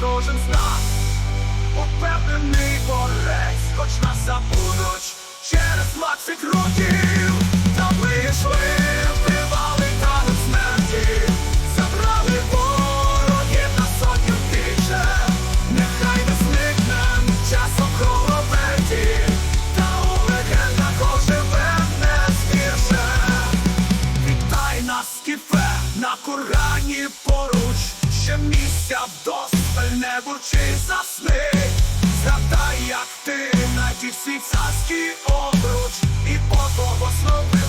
кожен з нас. Упевнений борець, хоч нас забудуть через 20 років вдосталь не бурчи засни. Згадай, як ти надів всі царські обруч і по ряснив.